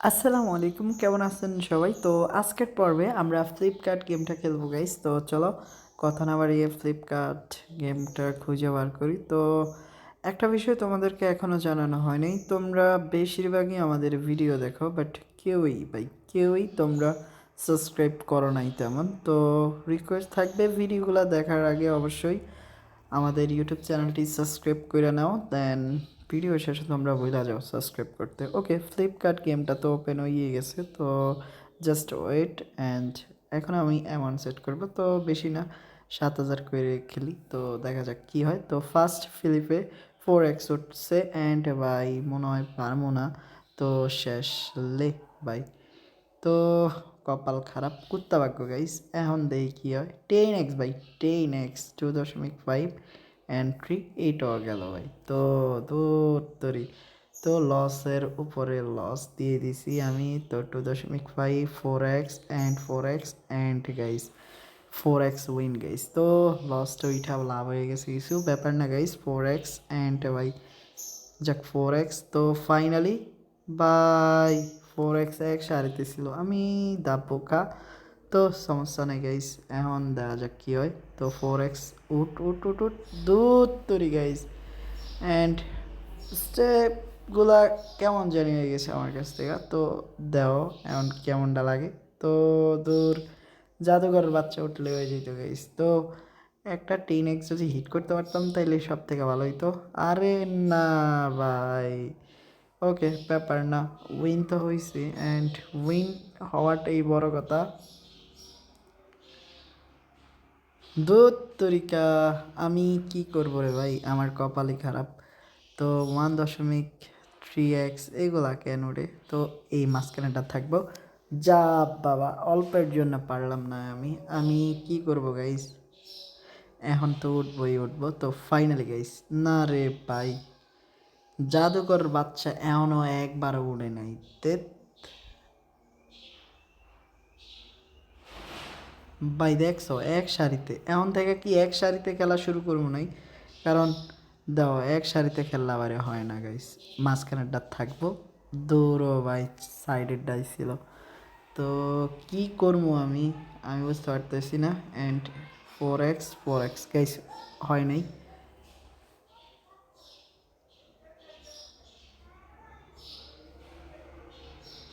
আসসালামু আলাইকুম, কেমন আছেন সবাই? তো আজকের পর্বে আমরা ফ্লিপকার্ট গেমটা খেলব গাইস তো চলো, কথা না বাড়িয়ে ফ্লিপকার্ট গেমটা খুঁজে বার করি। তো একটা বিষয় তোমাদেরকে এখনও জানানো হয়নি। তোমরা বেশিরভাগই আমাদের ভিডিও দেখো বাট কেউই, ভাই, কেউই তোমরা সাবস্ক্রাইব করো নাই তেমন। তো রিকোয়েস্ট থাকবে ভিডিওগুলো দেখার আগে অবশ্যই আমাদের ইউটিউব চ্যানেলটি সাবস্ক্রাইব করে নাও দেন ভিডিও শেষে তোমরা ভুলে যাও সাবস্ক্রাইব করতে। ওকে ফ্লিপকার্ট গেমটা তো ওপেন হয়ে গেছে, তো জাস্ট ওয়েট অ্যান্ড এখন আমি অ্যামাউন্ট সেট করব। তো বেশি না, সাত হাজার করে খেলি, তো দেখা যাক কী হয়। তো ফার্স্ট ফিলিপে ফোর এক্স উঠছে অ্যান্ড বাই মনে হয় পারব না, তো শেষ লে বাই তো কপাল খারাপ, কুত্তা ভাগ্য গাইস এখন দেখি কী হয়। Ten x by ten x two দশমিক ফাইভ এন্ট্রি এইটাও গেল ভাই। তো, দূর তরি। তো লসের উপরে লস দিয়ে দিছি আমি তো টু দশমিক five four x and four x and guys four x win guys তো লসটা ওইটা লাভ হয়ে গেছে কিছু, ব্যাপার না গাইস ফোর এক্স অ্যান্ড ভাই, যাক ফোর এক্স তো ফাইনালি বাই ফোর এক্স এক সারিতে ছিল আমি দা বোকা। তো সমস্যা নেই গাইস এখন দেখা যাক কী হয়। তো ফোর এক্স উঠ উঠ উঠ উঠ, দূর তরি গাইস অ্যান্ড স্টেপগুলা কেমন জানি হয়ে গেছে আমার কাছ থেকে। তো দেও এখন কেমনটা লাগে। তো দূর জাদুঘরের বাচ্চা উঠলে হয়ে যেত গাইস তো একটা টেন এক্স যদি হিট করতে পারতাম তাইলে সব থেকে ভালো হইতো। আরে না ভাই। ওকে ব্যাপার না। উইন তো হয়েছে অ্যান্ড উইন হওয়াটাই বড় কথা। তরিকা, আমি কি করব রে ভাই? আমার কপালই খারাপ। তো ওয়ান দশমিক থ্রি এক্স এগুলা কেন রে? তো এই মাঝখানেটা থাকব। যা বাবা, অল্পের জন্য পারলাম না আমি। আমি কি করব গাইস এখন তো উঠবই উঠবো। তো ফাইনালি গাইস না রে ভাই। জাদুকর বাচ্চা এখনও একবারও উড়ে নাই। তে ভাই দেখছ এক সারিতে। এখন থেকে কি এক সারিতে খেলা শুরু করব নাই? কারণ দাও, এক সারিতে খেললে আবারে হয় না গাইস মাঝখানেরটা থাকব। দৌড়ো, ভাই সাইডের ডাই ছিল। তো কি করব আমি? আমি বুঝতে পারতেছি না। And four x four x guys হয় নাই।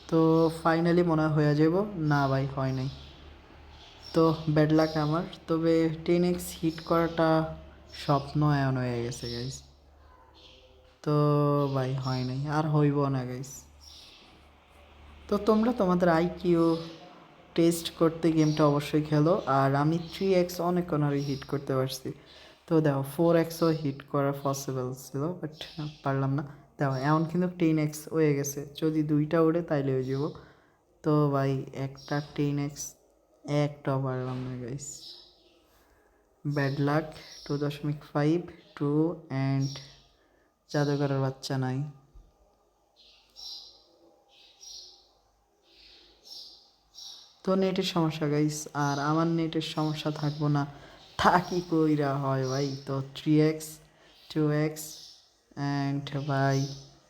তো ফাইনালি মনে হয় হয়ে যাব না, ভাই, হয় নাই। তো ব্যাড লাক আমার। তবে টেন এক্স হিট করাটা স্বপ্ন এমন হয়ে গেছে গাইস তো ভাই, হয় নাই, আর হইব না গাইস তো তোমরা তোমাদের আইকিউ টেস্ট করতে গেমটা অবশ্যই খেলো, আর আমি থ্রি এক্স অনেক কোনারে হিট করতে পারছি। তো দেখো ফোর এক্সও হিট করা পসিবল ছিল বাট পারলাম না। দেখো এমন কিন্তু টেন এক্স হয়ে গেছে। যদি দুইটা উড়ে, তাইলে হয়ে যাব। তো ভাই, একটা টেন এক্স একটাও পারলাম না গাইস ব্যাড লাক টু দশমিক ফাইভ টু অ্যান্ড জাদুঘরের বাচ্চা নাই। তো নেটের সমস্যা গাইস আর আমার নেটের সমস্যা থাকব না। থাকি কইরা হয়, ভাই। তো three x two x and by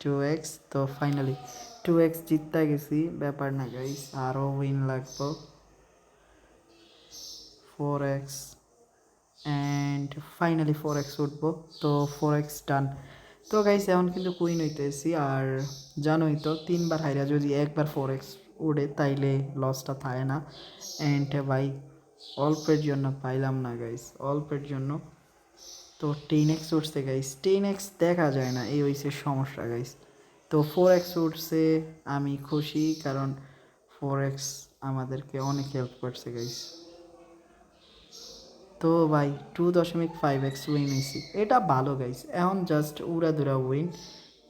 two x তো ফাইনালি টু এক্স জিততে গেছি, ব্যাপার না গাইস আরও উইন লাগবো। Four x and finally four x উঠবো, তো ফোর এক্স ডান তো গাইস এখন কিন্তু কুইন হইতেছি আর জানোই তো, তিনবার হাইরা যদি একবার ফোর এক্স উড়ে তাইলে লসটা থাকে না। অ্যান্ড ভাই, অল্পের জন্য পাইলাম না গাইস অল্পের জন্য। তো টেন এক্স উঠছে গাইস টেন এক্স দেখা যায় না, এই হয়েছে সমস্যা গাইস তো ফোর এক্স উঠছে, আমি খুশি কারণ ফোর এক্স আমাদেরকে অনেক হেল্প করছে গাইস তো ভাই টু দশমিক ফাইভ এক্স উইন হয়েছি। এটা ভালো গাইস এখন জাস্ট উড়া দুরা উইন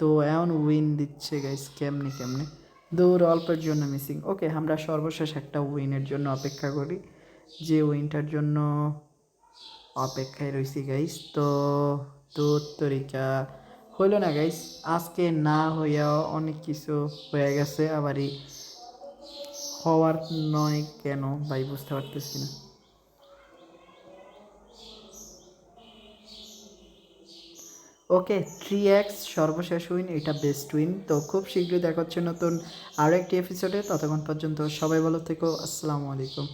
তো এখন উইন দিচ্ছে গাইস কেমনে কেমনে? দৌড় অল্পের জন্য মিসিং ওকে আমরা সর্বশেষ একটা উইনের জন্য অপেক্ষা করি। যে উইনটার জন্য অপেক্ষায় রয়েছি গাইস তো তরিকা হইল না গাইস আজকে না হইয়াও অনেক কিছু হয়ে গেছে, আবারই হওয়ার নয় কেন ভাই, বুঝতে পারতেছি না। ওকে থ্রি এক্স সর্বশেষ উইন এটা বেস্ট উইন তো খুব শীঘ্রই দেখা হচ্ছে নতুন আরও একটি এপিসোডে ততক্ষণ পর্যন্ত সবাই ভালো থেকো। আসসালামু আলাইকুম।